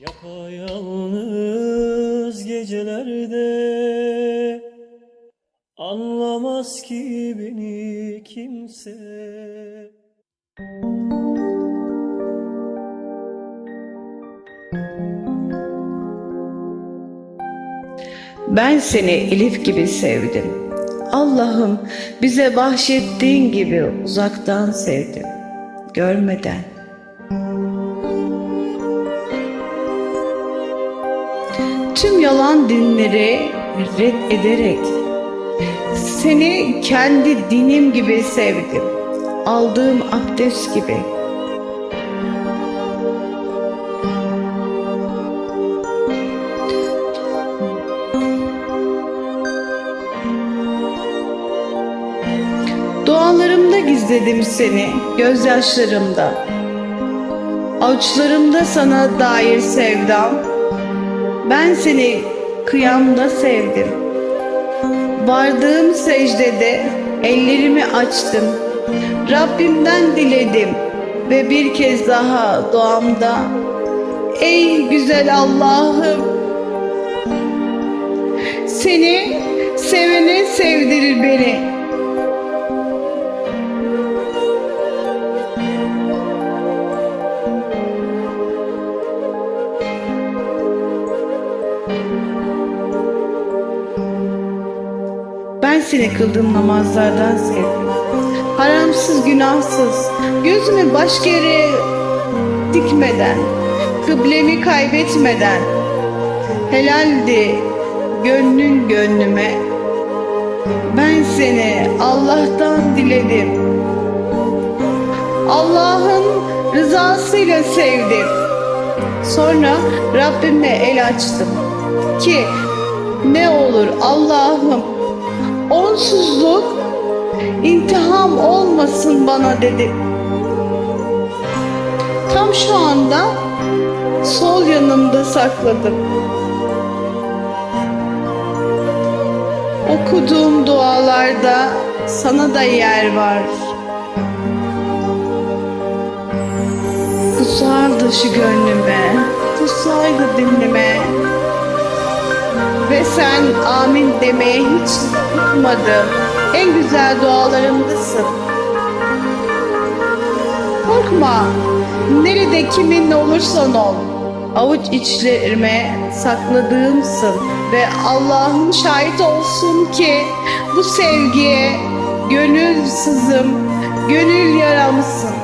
Yapayalnız gecelerde Anlamaz ki beni kimse Ben seni Elif gibi sevdim. Allah'ım bize bahşettiğin gibi uzaktan sevdim. Görmeden. Tüm yalan dinleri red ederek seni kendi dinim gibi sevdim. Aldığım abdest gibi. Dualarımda gizledim seni, gözyaşlarımda. Avuçlarımda sana dair sevdam. Ben seni kıyamda sevdim. Vardığım secdede ellerimi açtım. Rabbimden diledim ve bir kez daha duamda Ey güzel Allah'ım seni sevene sevdirir beni. Ben seni kıldığım namazlardan sevdim. Haramsız, günahsız, gözümü başka yere dikmeden, kıblemi kaybetmeden, helaldi gönlün gönlüme. Ben seni Allah'tan diledim. Allah'ın rızasıyla sevdim. Sonra Rabbime el açtım ki ne olur Allah'ım onsuzluk intiham olmasın bana dedim. Tam şu anda sol yanımda sakladım. Okuduğum dualarda sana da yer var. Kusardı şu gönlüme, kusaydı dinleme. Ve sen amin demeye hiç bıkmadın. En güzel dualarımdasın. Korkma, nerede kiminle olursan ol. Avuç içlerime sakladığımsın ve Allah'ın şahit olsun ki bu sevgiye gönül sızım, gönül yaramsın.